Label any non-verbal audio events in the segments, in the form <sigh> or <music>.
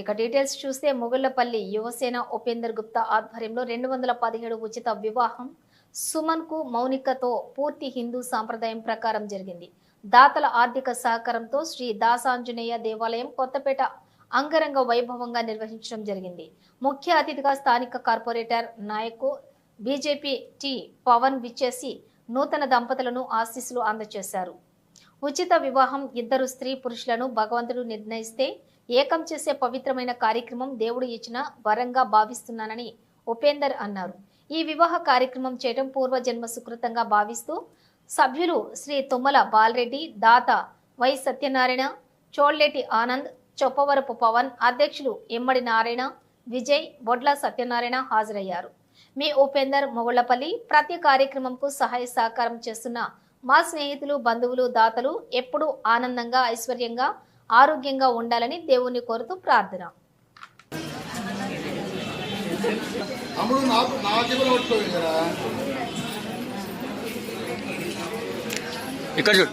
ఇక డీటెయిల్స్ చూస్తే మొగుళ్ళపల్లి యువసేన ఉపేందర్ గుప్తా ఆధ్వర్యంలో రెండు వందల పదిహేడు ఉచిత వివాహం. సుమన్కు మౌనికతో పూర్తి హిందూ సాంప్రదాయం ప్రకారం జరిగింది. దాతల ఆర్థిక సహకారంతో శ్రీ దాసాంజనేయ దేవాలయం కొత్తపేట అంగరంగ వైభవంగా నిర్వహించడం జరిగింది. ముఖ్య అతిథిగా స్థానిక కార్పొరేటర్ నాయకు బీజేపీ టి పవన్ విచ్చేసి నూతన దంపతులను ఆశీస్సులు అందజేశారు. ఉచిత వివాహం ఇద్దరు స్త్రీ పురుషులను భగవంతుడు నిర్ణయిస్తే ఏకం చేసే పవిత్రమైన కార్యక్రమం దేవుడు ఇచ్చిన వరంగా భావిస్తున్నానని ఉపేందర్ అన్నారు. ఈ వివాహ కార్యక్రమం చేయడం పూర్వజన్మ సుకృతంగా భావిస్తూ సభ్యులు శ్రీ తుమ్మల బాలరెడ్డి దాత వై సత్యనారాయణ చోళ్ళేటి ఆనంద్ చొప్పవరపు పవన్ అధ్యక్షులు ఎమ్మడి నారాయణ విజయ్ బొడ్ల సత్యనారాయణ హాజరయ్యారు. మీ ఉపేందర్ మొగుళ్ళపల్లి ప్రతి కార్యక్రమంకు సహాయ సహకారం చేస్తున్న మా స్నేహితులు బంధువులు దాతలు ఎప్పుడూ ఆనందంగా ఐశ్వర్యంగా ఆరోగ్యంగా ఉండాలని దేవుణ్ణి కోరుతూ ప్రార్థన. ఇక్కడ చూడు.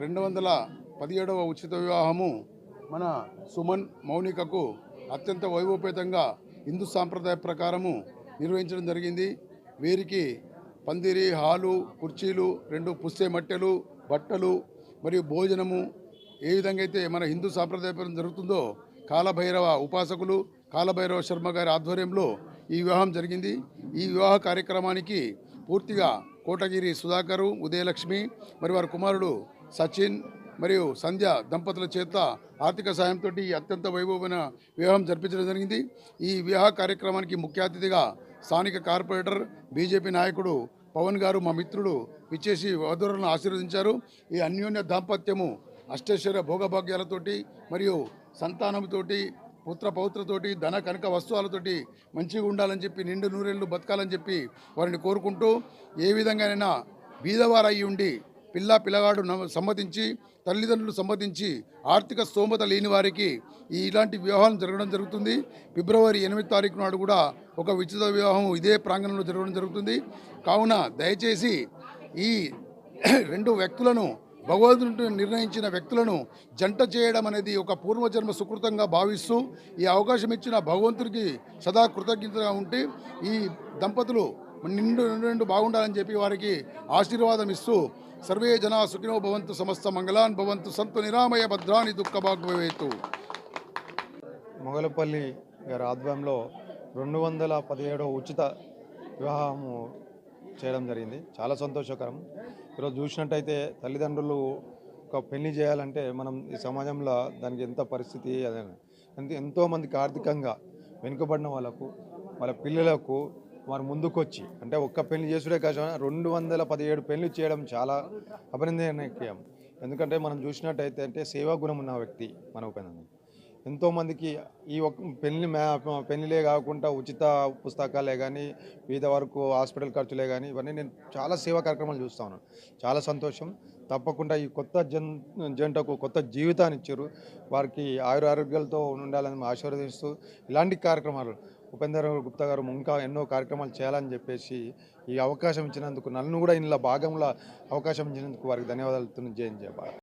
రెండు వందల పదిహేడవ ఉచిత వివాహము మన సుమన్ మౌనికకు అత్యంత వైభవపేతంగా హిందూ సాంప్రదాయ ప్రకారము నిర్వహించడం జరిగింది. వీరికి పందిరి హాలు కుర్చీలు రెండు పుస్తే మట్టెలు బట్టలు మరియు భోజనము ఏ విధంగా అయితే మన హిందూ సాంప్రదాయం జరుగుతుందో కాలభైరవ ఉపాసకులు కాలభైరవ శర్మ గారి ఆధ్వర్యంలో ఈ వివాహం జరిగింది. ఈ వివాహ కార్యక్రమానికి పూర్తిగా కోటగిరి సుధాకరు ఉదయలక్ష్మి మరి వారి కుమారుడు సచిన్ మరియు సంధ్య దంపతుల చేత ఆర్థిక సాయంతో ఈ అత్యంత వైభవమైన వివాహం జరిపించడం జరిగింది. ఈ వివాహ కార్యక్రమానికి ముఖ్య అతిథిగా స్థానిక కార్పొరేటర్ బీజేపీ నాయకుడు పవన్ గారు మా మిత్రుడు విచ్చేసి వధువులను ఆశీర్వదించారు. ఈ అన్యోన్య దాంపత్యము అష్టేశ్వర భోగభాగ్యాలతోటి మరియు సంతానంతోటి పుత్ర పౌత్రతోటి ధన కనుక వస్తువులతోటి మంచిగా ఉండాలని చెప్పి నిండు నూరేళ్ళు బతకాలని చెప్పి వారిని కోరుకుంటూ ఏ విధంగానైనా బీదవారు ఉండి పిల్ల పిల్లగాడు సమ్మతించి తల్లిదండ్రులు సమ్మతించి ఆర్థిక స్తోమత లేని వారికి ఈ ఇలాంటి వివాహాలు జరగడం జరుగుతుంది. ఫిబ్రవరి ఎనిమిది తారీఖు నాడు కూడా ఒక విచిత వివాహం ఇదే ప్రాంగణంలో జరగడం జరుగుతుంది. కావున దయచేసి ఈ <clears throat> రెండు వ్యక్తులను భగవంతుడు నిర్ణయించిన వ్యక్తులను జంట చేయడం అనేది ఒక పూర్వజన్మ సుకృతంగా భావిస్తూ ఈ అవకాశం ఇచ్చిన భగవంతుడికి సదా కృతజ్ఞతగా ఉంటే ఈ దంపతులు నిండు నిండు బాగుండాలని చెప్పి వారికి ఆశీర్వాదం ఇస్తూ సర్వే జనా సుఖినో భవంతు సమస్త మంగళాన్ భవంతు సంతు నిరామయ భద్రాని దుఃఖ భాగ్యవేతు మొగలపల్లి గారి ఆధ్వర్యంలో రెండు వందల పదిహేడవ ఉచిత వివాహము చేయడం జరిగింది. చాలా సంతోషకరం. ఈరోజు చూసినట్టయితే తల్లిదండ్రులు ఒక పెళ్ళి చేయాలంటే మనం ఈ సమాజంలో దానికి ఎంత పరిస్థితి అదే. ఎంతోమందికి ఆర్థికంగా వెనుకబడిన వాళ్ళకు వాళ్ళ పిల్లలకు వారు ముందుకొచ్చి అంటే ఒక్క పెళ్ళి చేసుడే కాదు రెండు వందల పదిహేడు పెళ్ళి చేయడం చాలా అభినందనీయం. ఎందుకంటే మనం చూసినట్టయితే అంటే సేవా గుణం ఉన్న వ్యక్తి మన ఉపేంద్ర ఎంతోమందికి ఈ ఒక పెళ్ళి పెళ్ళిలే కాకుండా ఉచిత పుస్తకాలే కానీ వివిధ వరకు హాస్పిటల్ ఖర్చులే కానీ ఇవన్నీ నేను చాలా సేవా కార్యక్రమాలు చూస్తాను చాలా సంతోషం. తప్పకుండా ఈ కొత్త జన్ జంటకు కొత్త జీవితాన్ని ఇచ్చారు. వారికి ఆయుర ఆరోగ్యాలతో ఉండాలని ఆశీర్వదిస్తూ ఇలాంటి కార్యక్రమాలు ఉపేందర్ గుప్తా గారు ఇంకా ఎన్నో కార్యక్రమాలు చేయాలని చెప్పేసి ఈ అవకాశం ఇచ్చినందుకు నన్ను కూడా ఇందులో భాగంలో అవకాశం ఇచ్చినందుకు వారికి ధన్యవాదాలు జయం చెప్పాలి